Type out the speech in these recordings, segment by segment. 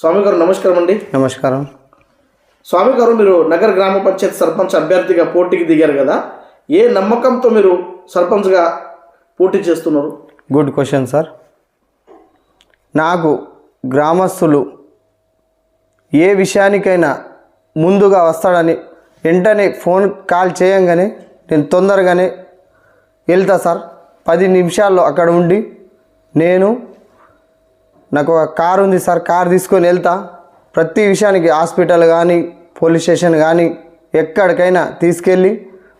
స్వామి గారు నమస్కారం అండి. నమస్కారం. స్వామి గారు మీరు నగర గ్రామ పంచాయత్ సర్పంచ్ అభ్యర్థిగా పోటీకి దిగారు కదా ఏ నమ్మకంతో మీరు సర్పంచ్గా పోటీ చేస్తున్నారు? Good question sir. నాకు గ్రామస్తులు ఏ విషయానికైనా ముందుగా వస్తాడని వెంటనే ఫోన్ కాల్ చేయంగానే నేను తొందరగానే వెళ్తా సార్. పది నిమిషాల్లో అక్కడ ఉండి నేను నాకు ఒక కార్ ఉంది సార్ కార్ తీసుకొని వెళ్తా. ప్రతి విషయానికి హాస్పిటల్ కానీ పోలీస్ స్టేషన్ కానీ ఎక్కడికైనా తీసుకెళ్ళి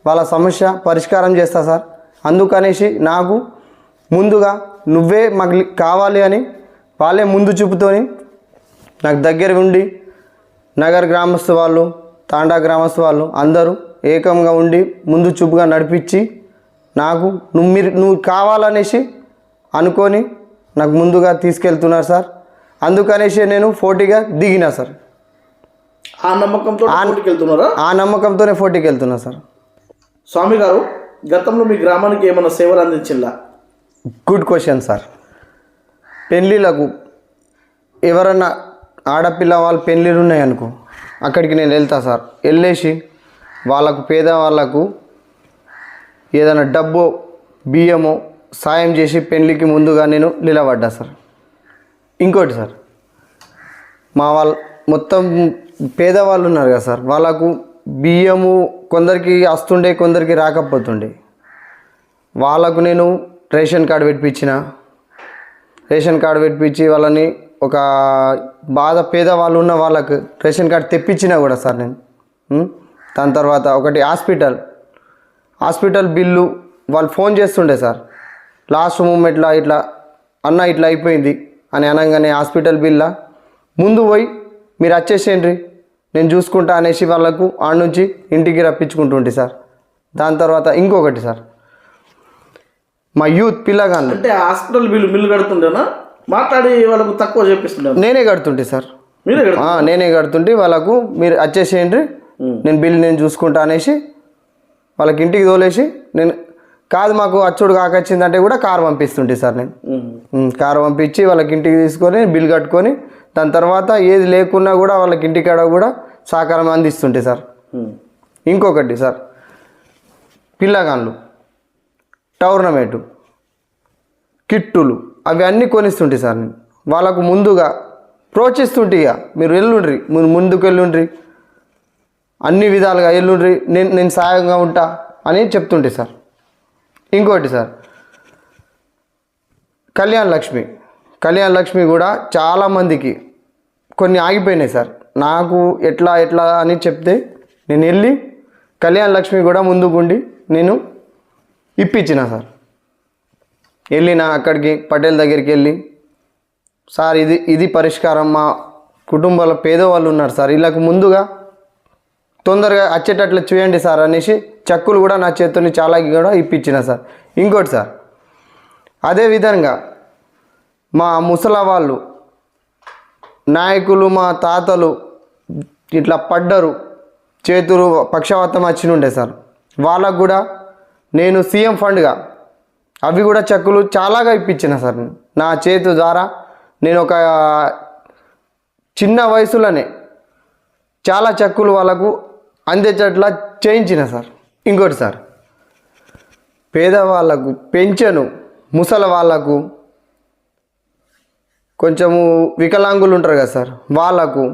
వాళ్ళ సమస్య పరిష్కారం చేస్తా సార్. అందుకనేసి నాకు ముందుగా నువ్వే మాకు కావాలి అని వాళ్ళే ముందు చూపుతోని నాకు దగ్గర ఉండి నగర్ గ్రామస్తు వాళ్ళు తాండా గ్రామస్తు వాళ్ళు అందరూ ఏకంగా ఉండి ముందు చూపుగా నడిపించి నాకు నువ్వు మీరు నువ్వు కావాలనేసి అనుకొని నాకు ముందుగా తీసుకెళ్తున్నారు సార్. అందుకనేసి నేను పోటీగా దిగినా సార్. ఆ నమ్మకంతో వెళ్తున్నారా ఆ నమ్మకంతోనే పోటీకి వెళ్తున్నా సార్. స్వామి గారు గతంలో మీ గ్రామానికి ఏమైనా సేవలు అందించిందా? గుడ్ క్వశ్చన్ సార్ పెళ్ళిళ్ళకు ఎవరన్నా ఆడపిల్ల వాళ్ళ పెళ్ళిళ్ళు ఉన్నాయనుకో అక్కడికి నేను వెళ్తా సార్. వెళ్ళేసి వాళ్ళకు పేదవాళ్ళకు ఏదైనా డబ్బు బియ్యమో సాయం చేసి పెళ్ళికి ముందుగా నేను నిలబడ్డా సార్. ఇంకోటి సార్. మా వాళ్ళ మొత్తం పేదవాళ్ళు ఉన్నారు కదా సార్. వాళ్ళకు బియ్యము కొందరికి వస్తుండే కొందరికి రాకపోతుండే. వాళ్ళకు నేను రేషన్ కార్డు పెట్టించిన రేషన్ కార్డు పెట్టించి వాళ్ళని ఒక బాధ పేదవాళ్ళు ఉన్న వాళ్ళకు రేషన్ కార్డు తెప్పించినా కూడా సార్ నేను. దాని తర్వాత ఒకటి హాస్పిటల్. హాస్పిటల్ బిల్లు వాళ్ళు ఫోన్ చేస్తుండే సార్. లాస్ట్ మూమెంట్లో ఇట్లా అన్న ఇట్లా అయిపోయింది అని అనగానే హాస్పిటల్ బిల్లా ముందు పోయి మీరు వచ్చేసేయండి నేను చూసుకుంటా అనేసి వాళ్ళకు ఆడ నుంచి ఇంటికి రప్పించుకుంటుంటే సార్. దాని తర్వాత ఇంకొకటి సార్. మా యూత్ పిల్లగాళ్ళు. అంటే హాస్పిటల్ బిల్లు బిల్లు కడుతుండేనా? మాట్లాడి వాళ్ళకు తక్కువ చేపిస్తుండే నేనే కడుతుంటే సార్. నేనే కడుతుంటే వాళ్ళకు మీరు వచ్చేసేయండి నేను బిల్ నేను చూసుకుంటా అనేసి వాళ్ళకి ఇంటికి తోలేసి నేను కాదు మాకు అచ్చుడు కాకొచ్చిందంటే కూడా కారు పంపిస్తుంటే సార్ నేను. కారు పంపించి వాళ్ళకి ఇంటికి తీసుకొని బిల్ కట్టుకొని దాని తర్వాత ఏది లేకున్నా కూడా వాళ్ళకి ఇంటికాడ కూడా సహకారం అందిస్తుంటే సార్. ఇంకొకటి సార్ పిల్లగాళ్ళు టోర్నమెంట్ కిట్టులు అవి అన్నీ కొనిస్తుంటే సార్ నేను. వాళ్ళకు ముందుగా ప్రోత్సహిస్తుంటే ఇక మీరు ఎల్లుండ్రి మీరు ముందుకు ఎల్లుండ్రి అన్ని విధాలుగా ఎల్లుండ్రి నేను నేను సాయంగా ఉంటా అని చెప్తుంటే సార్. ఇంకోటి సార్. కళ్యాణ్ లక్ష్మి. కళ్యాణ్ లక్ష్మి కూడా చాలామందికి కొన్ని ఆగిపోయినాయి సార్. నాకు ఎట్లా ఎట్లా అని చెప్తే నేను వెళ్ళి కళ్యాణ్ లక్ష్మి కూడా ముందుకుండి నేను ఇప్పించిన సార్. వెళ్ళిన అక్కడికి పటేల్ దగ్గరికి వెళ్ళి సార్ ఇది ఇది పరిష్కారం మా కుటుంబాల పేదవాళ్ళు ఉన్నారు సార్. వీళ్ళకు ముందుగా తొందరగా వచ్చేటట్లు చూయండి సార్ అనేసి చెక్కులు కూడా నా చేతుని చాలా కూడా ఇప్పించిన సార్. ఇంకోటి సార్ అదేవిధంగా మా ముసల వాళ్ళు నాయకులు మా తాతలు ఇట్లా పడ్డరు చేతులు పక్షవాతం వచ్చి ఉండే సార్. వాళ్ళకు కూడా నేను సీఎం ఫండ్గా అవి కూడా చెక్కులు చాలాగా ఇప్పించిన సార్. నా చేతు ద్వారా నేను ఒక చిన్న వయసులోనే చాలా చెక్కులు వాళ్ళకు అందేటట్లా చేయించిన సార్. ఇంకోటి సార్ పేదవాళ్ళకు పెంచను ముసల వాళ్ళకు కొంచెము వికలాంగులు ఉంటారు కదా సార్ వాళ్ళకు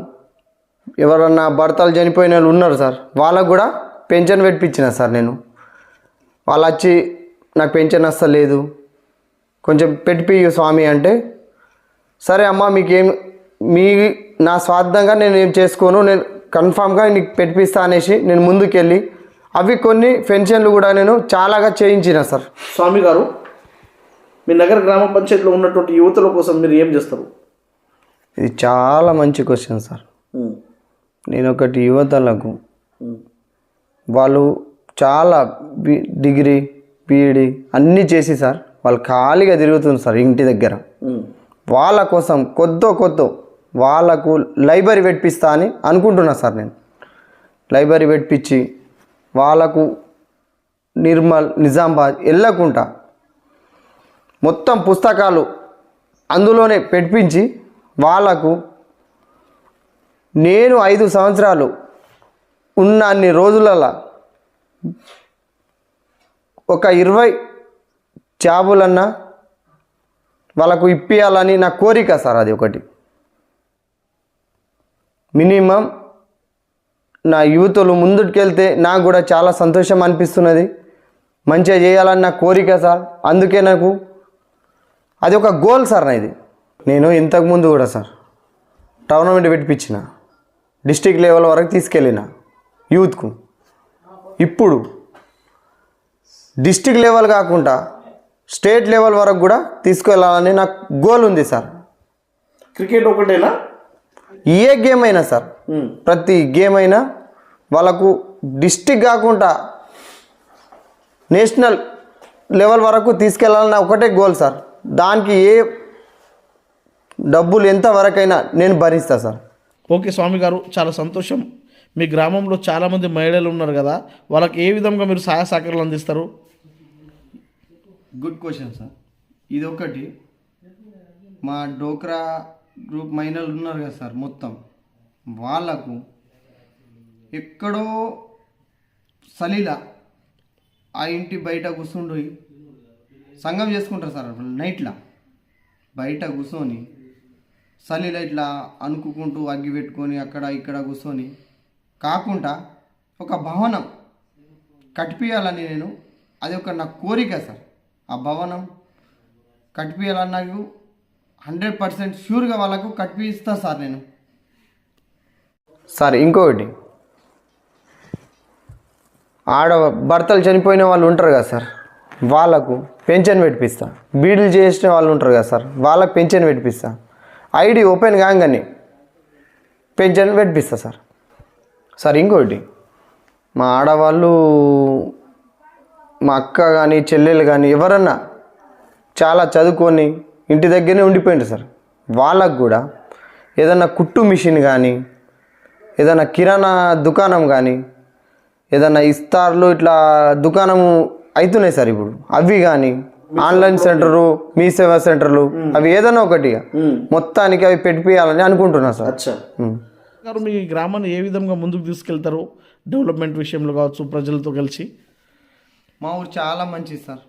ఎవరన్నా భర్తలు చనిపోయిన వాళ్ళు ఉన్నారు సార్ వాళ్ళకు కూడా పెన్షన్ పెట్టించిన సార్ నేను. వాళ్ళు వచ్చి నాకు పెన్షన్ వస్తలేదు కొంచెం పెట్టిపియ్యు స్వామి అంటే సరే అమ్మా మీకేం మీ నా స్వార్థంగా నేను ఏం చేసుకోను నేను కన్ఫామ్గా నీకు పెట్టిపిస్తా అనేసి నేను ముందుకెళ్ళి అవి కొన్ని పెన్షన్లు కూడా నేను చాలాగా చేయించిన సార్. స్వామి గారు మీ నగర గ్రామ పంచాయతీలో ఉన్నటువంటి యువతుల కోసం మీరు ఏం చేస్తారు? ఇది చాలా మంచి క్వశ్చన్ సార్. నేను ఒకటి యువతలకు వాళ్ళు చాలా బి డిగ్రీ బీఈడి అన్నీ చేసి సార్ వాళ్ళు ఖాళీగా తిరుగుతుంది సార్ ఇంటి దగ్గర. వాళ్ళ కోసం కొద్దో కొద్దో వాళ్ళకు లైబ్రరీ పెట్టిస్తా అని అనుకుంటున్నా సార్ నేను. లైబ్రరీ పెట్టించి వాళ్ళకు నిర్మల్ నిజామాబాద్ వెళ్ళకుండా మొత్తం పుస్తకాలు అందులోనే పెట్టించి వాళ్ళకు నేను ఐదు సంవత్సరాలు ఉన్న అన్ని రోజులలో ఒక ఇరవై జాబులన్నా వాళ్ళకు ఇప్పియాలని నా కోరిక సార్ అది ఒకటి. మినిమం నా యువతలు ముందుకెళ్తే నాకు కూడా చాలా సంతోషం అనిపిస్తున్నది. మంచిగా చేయాలని నా కోరిక సార్. అందుకే నాకు అది ఒక గోల్ సార్ నాది. నేను ఇంతకుముందు కూడా సార్ టోర్నమెంట్ పెట్టిపించిన. డిస్టిక్ లెవెల్ వరకు తీసుకెళ్ళిన యూత్కు. ఇప్పుడు డిస్టిక్ లెవెల్ కాకుండా స్టేట్ లెవెల్ వరకు కూడా తీసుకెళ్ళాలని నాకు గోల్ ఉంది సార్. క్రికెట్ ఒకటేనా? ఏ గేమ్ అయినా సార్. ప్రతి గేమ్ అయినా వాళ్ళకు డిస్టిక్ కాకుండా నేషనల్ లెవెల్ వరకు తీసుకెళ్ళాలన్న ఒకటే గోల్ సార్. దానికి ఏ డబ్బులు ఎంత వరకైనా నేను భరిస్తా సార్. ఓకే స్వామి గారు చాలా సంతోషం. మీ గ్రామంలో చాలామంది మహిళలు ఉన్నారు కదా వాళ్ళకి ఏ విధంగా మీరు సహాయ సహకారాలు అందిస్తారు? Good question sir. ఇది ఒకటి మా డోక్రా గ్రూప్ మైనర్లు ఉన్నారు కదా సార్ మొత్తం. వాళ్ళకు ఎక్కడో సలీలా ఆ ఇంటి బయట కూర్చుండి. సంఘం చేసుకుంటారు సార్ నైట్లా. బయట కూర్చొని సలీల ఇట్లా అనుకుంటూ అగ్గి పెట్టుకొని అక్కడ ఇక్కడ కూర్చొని కాకుండా ఒక భవనం కట్టిపియాలని నేను అది ఒక నా కోరిక సార్. ఆ భవనం కట్టిపియాలని నాకు హండ్రెడ్ పర్సెంట్ ష్యూర్గా వాళ్ళకు కట్టిస్తా సార్ నేను. సార్ ఇంకొకటి. ఆడ భర్తలు చనిపోయిన వాళ్ళు ఉంటారు కదా సార్ వాళ్ళకు పెన్షన్ పెట్టిస్తా బీడీలు చేసిన వాళ్ళు ఉంటారు కదా సార్ వాళ్ళకు పెన్షన్ పెట్టిస్తా ఐడి ఓపెన్ కాగానే పెన్షన్ పెట్టిస్తా సార్. సార్ ఇంకోటి మా ఆడవాళ్ళు మా అక్క కానీ చెల్లెలు కానీ ఎవరన్నా చాలా చదువుకొని ఇంటి దగ్గరనే ఉండిపోయింది సార్. వాళ్ళకు కూడా ఏదన్నా కుట్టు మిషన్ కానీ ఏదైనా కిరాణా దుకాణం కానీ ఏదైనా ఇస్తార్లు ఇట్లా దుకాణము అవుతున్నాయి సార్ ఇప్పుడు. అవి కానీ ఆన్లైన్ సెంటరు మీ సేవా సెంటర్లు అవి ఏదైనా ఒకటి. మొత్తానికి అవి పెట్టిపియాలని అనుకుంటున్నా సార్. గారు మీ గ్రామాన్ని ఏ విధంగా ముందుకు తీసుకెళ్తారు? డెవలప్మెంట్ విషయంలో కావచ్చు ప్రజలతో కలిసి. మా ఊరు చాలా మంచిది సార్.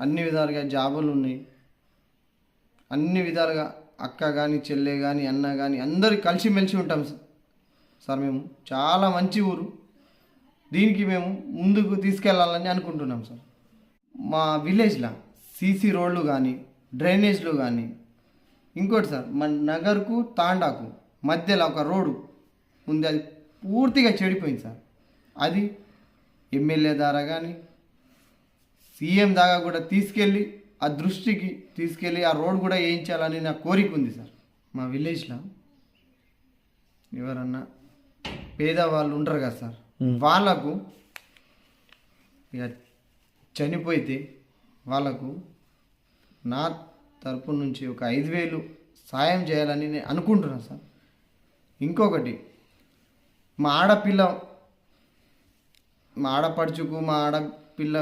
అన్ని విధాలుగా జాబులు ఉన్నాయి. అన్ని విధాలుగా అక్క కానీ చెల్లె కానీ అన్న కానీ అందరు కలిసిమెలిసి ఉంటాం సార్. సార్ మేము చాలా మంచి ఊరు. దీనికి మేము ముందుకు తీసుకెళ్ళాలని అనుకుంటున్నాం సార్. మా విలేజ్లో సీసీ రోడ్లు కానీ డ్రైనేజ్లు కానీ ఇంకోటి సార్ మన నగర్కు తాండాకు మధ్యలో ఒక రోడ్డు ఉంది. అది పూర్తిగా చెడిపోయింది సార్. అది ఎమ్మెల్యే ద్వారా కానీ సీఎం దాకా కూడా తీసుకెళ్ళి ఆ దృష్టికి తీసుకెళ్ళి ఆ రోడ్ కూడా వేయించాలని నా కోరిక ఉంది సార్. మా విలేజ్లో ఎవరన్నా పేదవాళ్ళు ఉంటారు కదా సార్ వాళ్ళకు ఇక చనిపోతే వాళ్ళకు నా తరపు నుంచి ఒక ఐదు వేలు సాయం చేయాలని నేను అనుకుంటున్నాను సార్. ఇంకొకటి మా ఆడపిల్ల మా ఆడపడుచుకు మా ఆడపిల్ల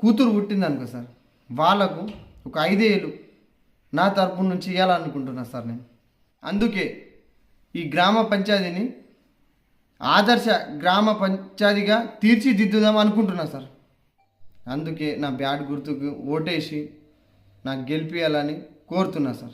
కూతురు పుట్టింది అనుకో సార్ వాళ్ళకు ఒక ఐదేళ్ళు నా తరపు నుంచి ఇవ్వాలనుకుంటున్నా సార్ నేను. అందుకే ఈ గ్రామ పంచాయతీని ఆదర్శ గ్రామ పంచాయతీగా తీర్చిదిద్దుదాం అనుకుంటున్నా సార్. అందుకే నా బ్యాట్ గుర్తుకు ఓటేసి నాకు గెలిపించాలని కోరుతున్నా సార్.